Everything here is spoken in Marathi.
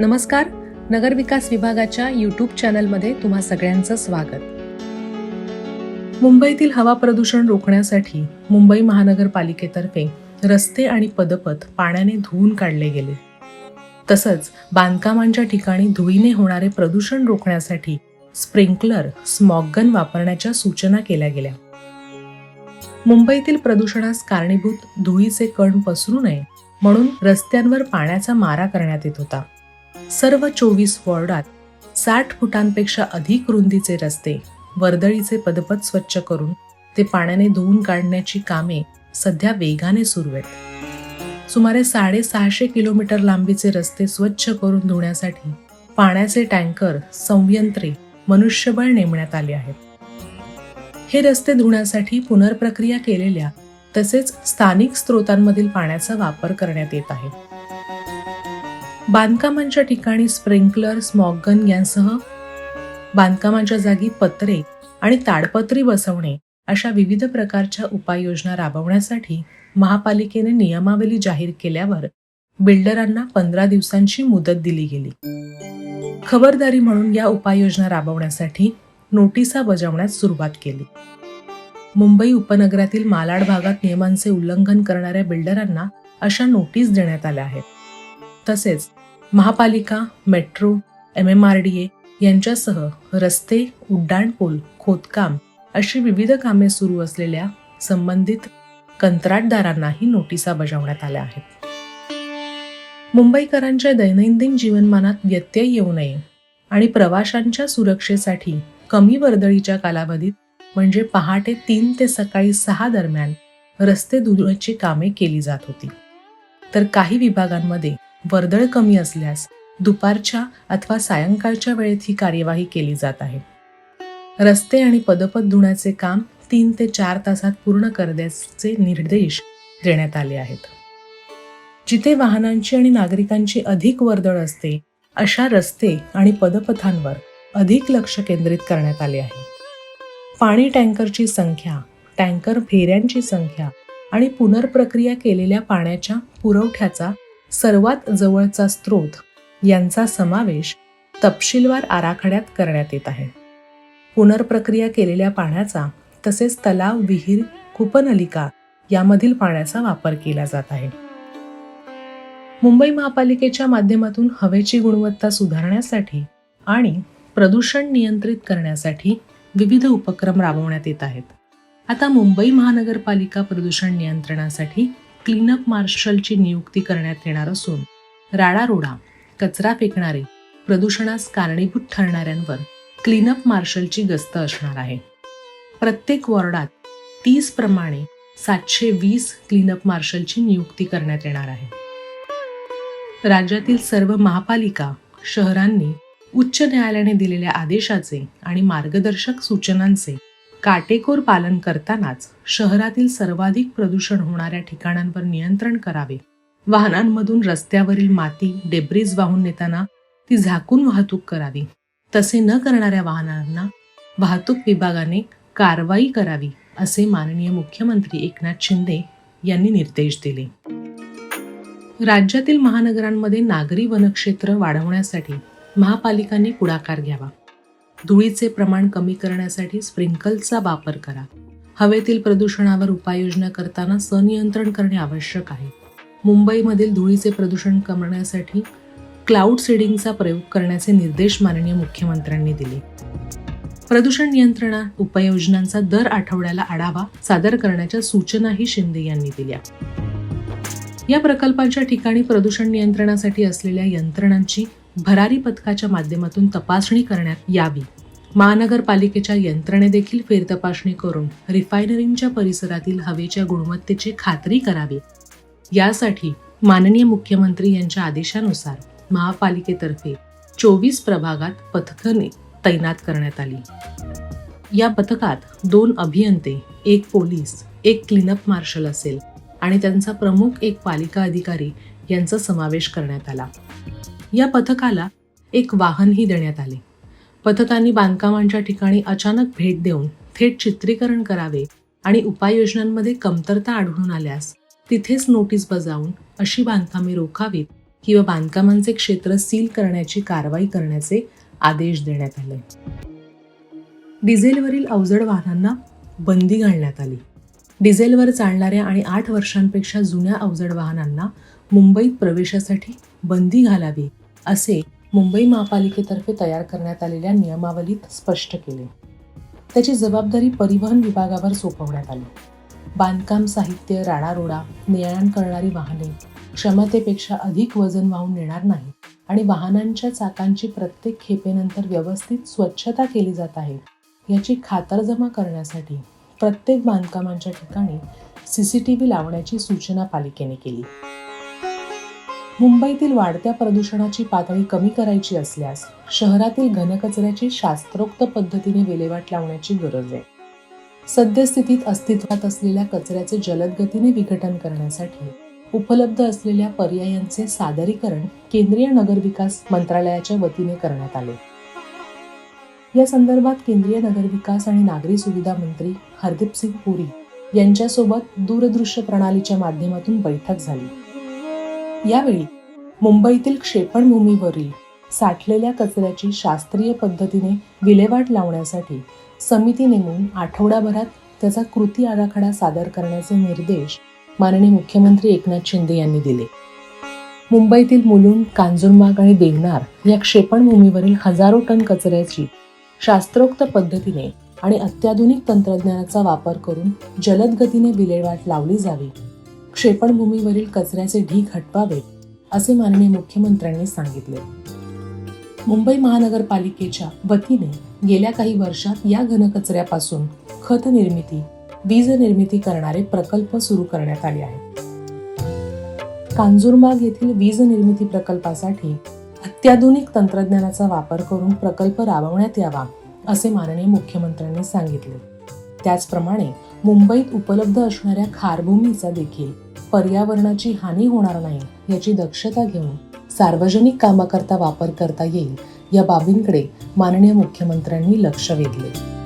नमस्कार. नगरविकास विभागाच्या यूट्यूब चॅनलमध्ये तुम्हा सगळ्यांचं स्वागत. मुंबईतील हवा प्रदूषण रोखण्यासाठी मुंबई महानगरपालिकेतर्फे रस्ते आणि पदपथ पाण्याने धुवून काढले गेले. तसंच बांधकामांच्या ठिकाणी धुळीने होणारे प्रदूषण रोखण्यासाठी स्प्रिंकलर स्मॉगगन वापरण्याच्या सूचना केल्या गेल्या. मुंबईतील प्रदूषणास कारणीभूत धुळीचे कण पसरू नये म्हणून रस्त्यांवर पाण्याचा मारा करण्यात येत होता. सर्व चोवीस वॉर्डात साठ फुटांपेक्षा अधिक रुंदीचे रस्ते वर्दळीचे पदपथ स्वच्छ करून ते पाण्याने धुवून काढण्याची कामे सध्या वेगाने सुरू आहेत. सुमारे साडेसहाशे किलोमीटर लांबीचे रस्ते स्वच्छ करून धुण्यासाठी पाण्याचे टँकर संयंत्रे मनुष्यबळ नेमण्यात आले आहेत. हे रस्ते धुण्यासाठी पुनर्प्रक्रिया केलेल्या तसेच स्थानिक स्रोतांमधील पाण्याचा वापर करण्यात येत आहे. बांधकामांच्या ठिकाणी स्प्रिंकलर स्मॉगगन यांसह बांधकामांच्या जागी पत्रे आणि ताडपत्री बसवणे अशा विविध प्रकारच्या उपाययोजना राबवण्यासाठी महापालिकेने नियमावली जाहीर केल्यावर बिल्डरांना पंधरा दिवसांची मुदत दिली गेली. खबरदारी म्हणून या उपाययोजना राबवण्यासाठी नोटिसा बजावण्यास सुरुवात केली. मुंबई उपनगरातील मालाड भागात नियमांचे उल्लंघन करणाऱ्या बिल्डरांना अशा नोटीस देण्यात आल्या आहेत. तसेच महापालिका metro M M R D A यांच्यासह रस्ते उड्डाणपूल खोदकाम अशी विविध कामे सुरू असलेल्या संबंधित कंत्राटदारांनाही नोटिसा बजावण्यात आल्या आहेत. मुंबईकरांच्या दैनंदिन जीवनमानात व्यत्यय येऊ नये आणि प्रवाशांच्या सुरक्षेसाठी कमी वर्दळीच्या कालावधीत म्हणजे पहाटे तीन ते सकाळी सहा दरम्यान रस्ते दुरुस्तीची कामे केली जात होती. तर काही विभागांमध्ये वर्दळ कमी असल्यास दुपारच्या अथवा सायंकाळच्या वेळेत ही कार्यवाही केली जात आहे. रस्ते आणि पदपथ धुण्याचे काम तीन ते चार तासात पूर्ण करण्याचे निर्देश देण्यात आले आहेत. जिथे वाहनांची आणि नागरिकांची अधिक वर्दळ असते अशा रस्ते आणि पदपथांवर अधिक लक्ष केंद्रित करण्यात आले आहे. पाणी टँकरची संख्या टँकर फेऱ्यांची संख्या आणि पुनर्प्रक्रिया केलेल्या पाण्याच्या पुरवठ्याचा सर्वात जवळचा स्रोत यांचा समावेश तपशीलवार आराखड्यात करण्यात येत आहे. पुनर्प्रक्रिया केलेल्या पाण्याचा तसेच तलाव विहीर कूपनलिका यामधील पाण्याचा वापर केला जात आहे. मुंबई महापालिकेच्या माध्यमातून हवेची गुणवत्ता सुधारण्यासाठी आणि प्रदूषण नियंत्रित करण्यासाठी विविध उपक्रम राबवण्यात येत आहेत. आता मुंबई महानगरपालिका प्रदूषण नियंत्रणासाठी क्लीनअप मार्शलची नियुक्ती करण्यात येणार असून राडारोडा कचरा फेकणारे प्रदूषणास कारणीभूत ठरणाऱ्यांवर क्लीनअप मार्शलची गस्त असणार आहे. प्रत्येक वॉर्डात तीस प्रमाणे सातशे वीस क्लीनअप मार्शलची नियुक्ती करण्यात येणार आहे. राज्यातील सर्व महापालिका शहरांनी उच्च न्यायालयाने दिलेल्या आदेशाचे आणि मार्गदर्शक सूचनांचे काटेकोर पालन करतानाच शहरातील सर्वाधिक प्रदूषण होणाऱ्या ठिकाणांवर नियंत्रण करावे. वाहनांमधून रस्त्यावरील माती डेब्रीज वाहून नेताना ती झाकून वाहतूक करावी. तसे न करणाऱ्या वाहनांना वाहतूक विभागाने कारवाई करावी असे माननीय मुख्यमंत्री एकनाथ शिंदे यांनी निर्देश दिले. राज्यातील महानगरांमध्ये नागरी वनक्षेत्र वाढवण्यासाठी महापालिकांनी पुढाकार घ्यावा. धुळीचे प्रमाण कमी करण्यासाठी स्प्रिंकलचा वापर करा. हवेतील प्रदूषणावर उपाययोजना करताना सनियंत्रण करणे आवश्यक आहे. मुंबईमधील धुळीचे प्रदूषण करण्यासाठी क्लाउड सीडिंगचा प्रयोग करण्याचे निर्देश माननीय मुख्यमंत्र्यांनी दिले. प्रदूषण नियंत्रणा उपाययोजनांचा दर आठवड्याला आढावा सादर करण्याच्या सूचनाही शिंदे यांनी दिल्या. या प्रकल्पांच्या ठिकाणी प्रदूषण नियंत्रणासाठी असलेल्या यंत्रणांची भरारी पथकाच्या माध्यमातून तपासणी करण्यात यावी. महानगरपालिकेच्या यंत्रणे देखील फेरतपासणी करून रिफायनरींच्या परिसरातील हवेच्या गुणवत्तेची खात्री करावी. यासाठी माननीय मुख्यमंत्री यांच्या आदेशानुसार महापालिकेतर्फे चोवीस प्रभागात पथकने तैनात करण्यात आली. या पथकात दोन अभियंते एक पोलीस एक क्लीनअप मार्शल असेल आणि त्यांचा प्रमुख एक पालिका अधिकारी यांचा समावेश करण्यात आला. या पथकाला एक वाहनही देण्यात आले. पथकांनी बांधकामांच्या ठिकाणी अचानक भेट देऊन थेट चित्रीकरण करावे आणि उपाययोजनांमध्ये कमतरता आढळून आल्यास तिथेच नोटीस बजावून अशी बांधकामे रोखावीत किंवा बांधकामांचे क्षेत्र सील करण्याची कारवाई करण्याचे आदेश देण्यात आले. डिझेलवरील अवजड वाहनांना बंदी घालण्यात आली. डिझेलवर चालणाऱ्या आणि आठ वर्षांपेक्षा जुन्या अवजड वाहनांना मुंबईत प्रवेशासाठी बंदी घालावी असे मुंबई महापालिकेतर्फे तयार करण्यात आलेल्या नियमावलीत स्पष्ट केले. त्याची जबाबदारी परिवहन विभागावर सोपवण्यात आली. बांधकाम साहित्य राडारोडा ने करणारी वाहने क्षमतेपेक्षा अधिक वजन वाहून नेणार नाही आणि वाहनांच्या चाकांची प्रत्येक खेपेनंतर व्यवस्थित स्वच्छता केली जात आहे याची खातरजमा करण्यासाठी प्रत्येक बांधकामांच्या ठिकाणी सी सी टी व्ही लावण्याची सूचना पालिकेने केली. मुंबईतील वाढत्या प्रदूषणाची पातळी कमी करायची असल्यास शहरातील घनकचऱ्याची शास्त्रोक्त पद्धतीने विल्हेवाट लावण्याची गरज आहे. सद्यस्थितीत अस्तित्वात असलेल्या कचऱ्याचे जलद गतीने विघटन करण्यासाठी उपलब्ध असलेल्या पर्यायांचे सादरीकरण केंद्रीय नगरविकास मंत्रालयाच्या वतीने करण्यात आले. या संदर्भात केंद्रीय नगरविकास आणि नागरी सुविधा मंत्री हरदीप सिंग पुरी यांच्यासोबत दूरदृश्य प्रणालीच्या माध्यमातून बैठक झाली. यावेळी मुंबईतील क्षेपणभूमीवरील साठलेल्या कचऱ्याची शास्त्रीय पद्धतीने विल्हेवाट लावण्यासाठी समिती नेमून आठवडाभरात त्याचा कृती आराखडा सादर करण्याचे निर्देश माननीय मुख्यमंत्री एकनाथ शिंदे यांनी दिले. मुंबईतील मुलुंड कांजूरमार्ग आणि देवनार या क्षेपणभूमीवरील हजारो टन कचऱ्याची शास्त्रोक्त पद्धतीने आणि अत्याधुनिक तंत्रज्ञानाचा वापर करून जलद गतीने विल्हेवाट लावली जावी. क्षेपणभूमीवरील कचऱ्याचे ढीग हटवावेत असे माननीय मुख्यमंत्र्यांनी सांगितले. मुंबई महानगरपालिकेच्या वतीने गेल्या काही वर्षात या घनकचऱ्यापासून खत निर्मिती वीज निर्मिती करणारे प्रकल्प सुरू करण्यात आले आहेत. कांजूरबाग येथील वीज निर्मिती प्रकल्पासाठी अत्याधुनिक तंत्रज्ञानाचा वापर करून प्रकल्प राबवण्यात यावा असे माननीय मुख्यमंत्र्यांनी सांगितले. त्याचप्रमाणे मुंबईत उपलब्ध असणाऱ्या खारभूमीचा देखील पर्यावरणाची हानी होणार नाही याची दक्षता घेऊन सार्वजनिक कामाकरता वापर करता येईल या बाबींकडे माननीय मुख्यमंत्र्यांनी लक्ष वेधले.